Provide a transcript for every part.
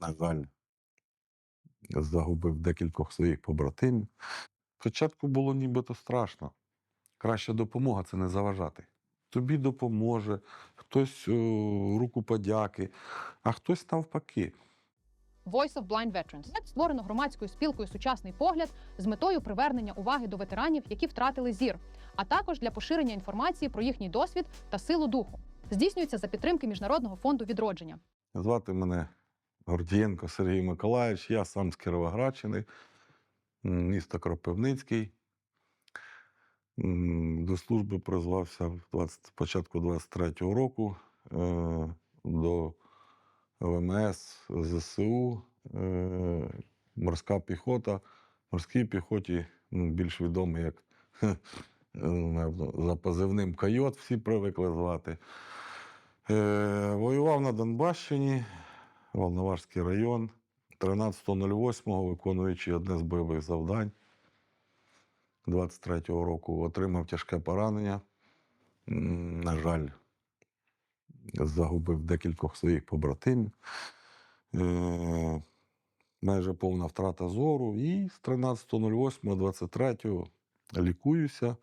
на жаль, загубив декількох своїх побратимів. Спочатку було нібито страшно. Краща допомога це не заважати. Тобі допоможе, хтось о, руку подяки, а хтось навпаки. Voice of Blind Veterans створено громадською спілкою Сучасний погляд з метою привернення уваги до ветеранів, які втратили зір, а також для поширення інформації про їхній досвід та силу духу. Здійснюється за підтримки Міжнародного фонду відродження. Звати мене Гордієнко Сергій Миколаївич, я сам з Кіровоградщини, місто Кропивницький. До служби призвався в 20, початку 23-го року е, до ВМС ЗСУ, е, морська піхота. Морській піхоті більш відомий як е, за позивним Койот, всі привикли звати. Воював на Донбащині, Волноварський район. 13.08, виконуючи одне з бойових завдань 23-го року, отримав тяжке поранення. На жаль, загубив декількох своїх побратимів. Е, Майже повна втрата зору. І з 13.08, 23 лікуюся.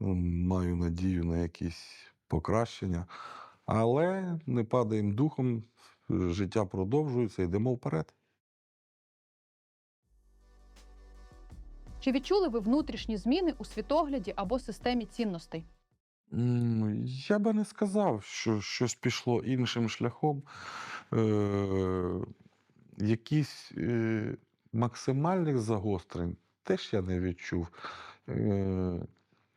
Маю надію на якісь покращення. Але не падаємо духом, життя продовжується, йдемо вперед. Чи відчули ви внутрішні зміни у світогляді або системі цінностей? Я би не сказав, що щось пішло іншим шляхом. Е, якісь е, максимальних загострень теж я не відчув. Е,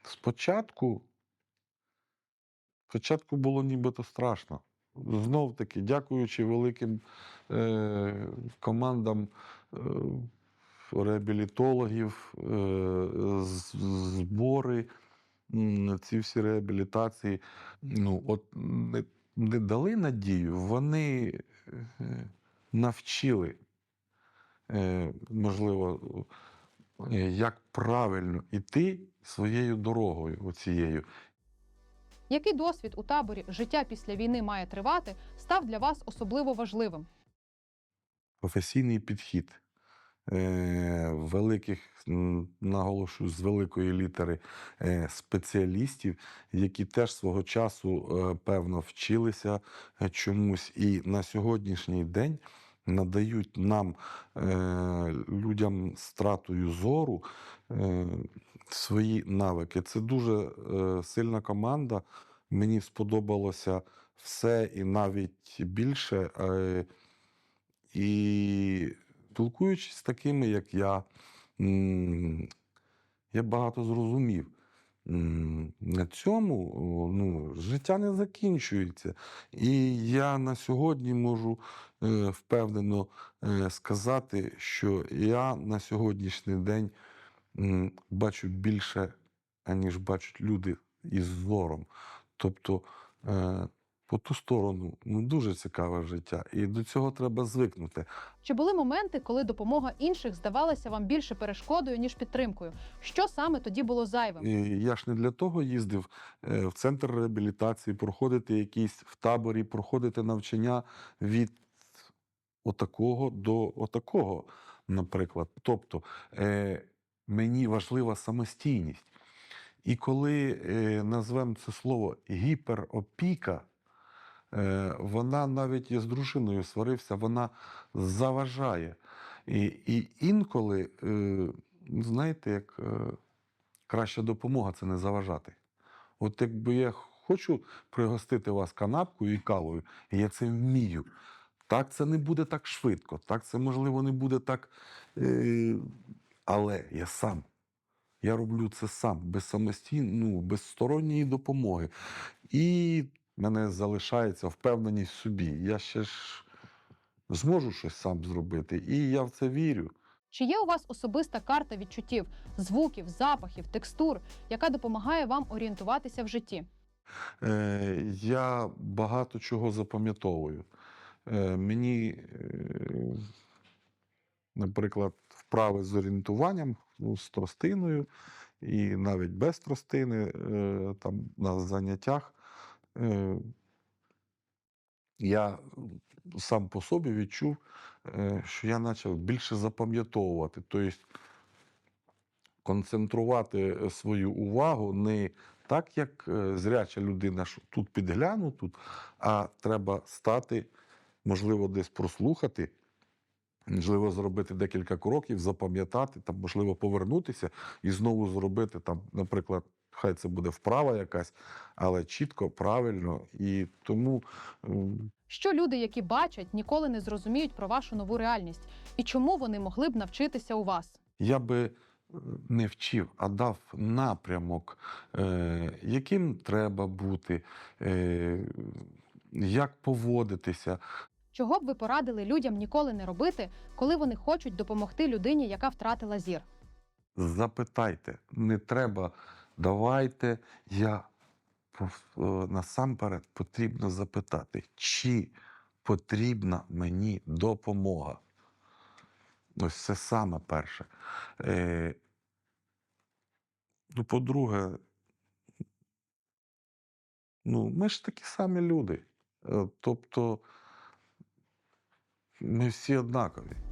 спочатку, спочатку було нібито страшно. Знов таки, дякуючи великим е, командам е, реабілітологів, е, збори, ці всі реабілітації, ну, от не, не дали надію, вони е, навчили, е, можливо, е, як правильно йти своєю дорогою оцією. Який досвід у таборі життя після війни має тривати, став для вас особливо важливим? професійний підхід. Е, великих, наголошую, з великої літери е, спеціалістів, які теж свого часу, е, певно, вчилися чомусь і на сьогоднішній день надають нам, е, людям стратою зору, е, свої навики. Це дуже е, сильна команда. Мені сподобалося все і навіть більше. І спілкуючись з такими, як я, я багато зрозумів. На цьому ну, життя не закінчується. І я на сьогодні можу е, впевнено е, сказати, що я на сьогоднішній день бачу більше, аніж бачать люди із зором. Тобто е, по ту сторону ну, дуже цікаве життя, і до цього треба звикнути. Чи були моменти, коли допомога інших здавалася вам більше перешкодою, ніж підтримкою? Що саме тоді було зайвим? І я ж не для того їздив е, в центр реабілітації, проходити якісь в таборі, проходити навчання від отакого до отакого, наприклад. Тобто е, мені важлива самостійність. І коли е, назвемо це слово гіперопіка, вона навіть я з дружиною сварився, вона заважає. І, і інколи, е, знаєте, як е, краща допомога це не заважати. От якби я хочу пригостити вас канапкою і кавою, я це вмію. Так, це не буде так швидко, так, це можливо не буде так. Е, але я сам. Я роблю це сам, без самостійно, ну, без сторонньої допомоги. І в мене залишається впевненість в собі. Я ще ж зможу щось сам зробити. І я в це вірю. Чи є у вас особиста карта відчуттів, звуків, запахів, текстур, яка допомагає вам орієнтуватися в житті? Е, я багато чого запам'ятовую. Е, мені, е, наприклад, вправи з орієнтуванням ну, з тростиною і навіть без тростини е, там, на заняттях. Е, я сам по собі відчув, е, що я почав більше запам'ятовувати. Тобто концентрувати е, свою увагу не так, як зряча людина, що тут підгляну, тут, а треба стати, можливо, десь прослухати, можливо, зробити декілька кроків, запам'ятати, там, можливо, повернутися і знову зробити, там, наприклад, хай це буде вправа якась, але чітко, правильно. І тому Що люди, які бачать, ніколи не зрозуміють про вашу нову реальність, і чому вони могли б навчитися у вас? я би е, не вчив, а дав напрямок, е, яким треба бути, е, як поводитися. Чого б ви порадили людям ніколи не робити, коли вони хочуть допомогти людині, яка втратила зір? Запитайте, не треба, давайте я е, насамперед потрібно запитати, чи потрібна мені допомога. Ось це саме перше. Е, ну, по-друге, ну, ми ж такі самі люди. Е, Тобто ми всі однакові.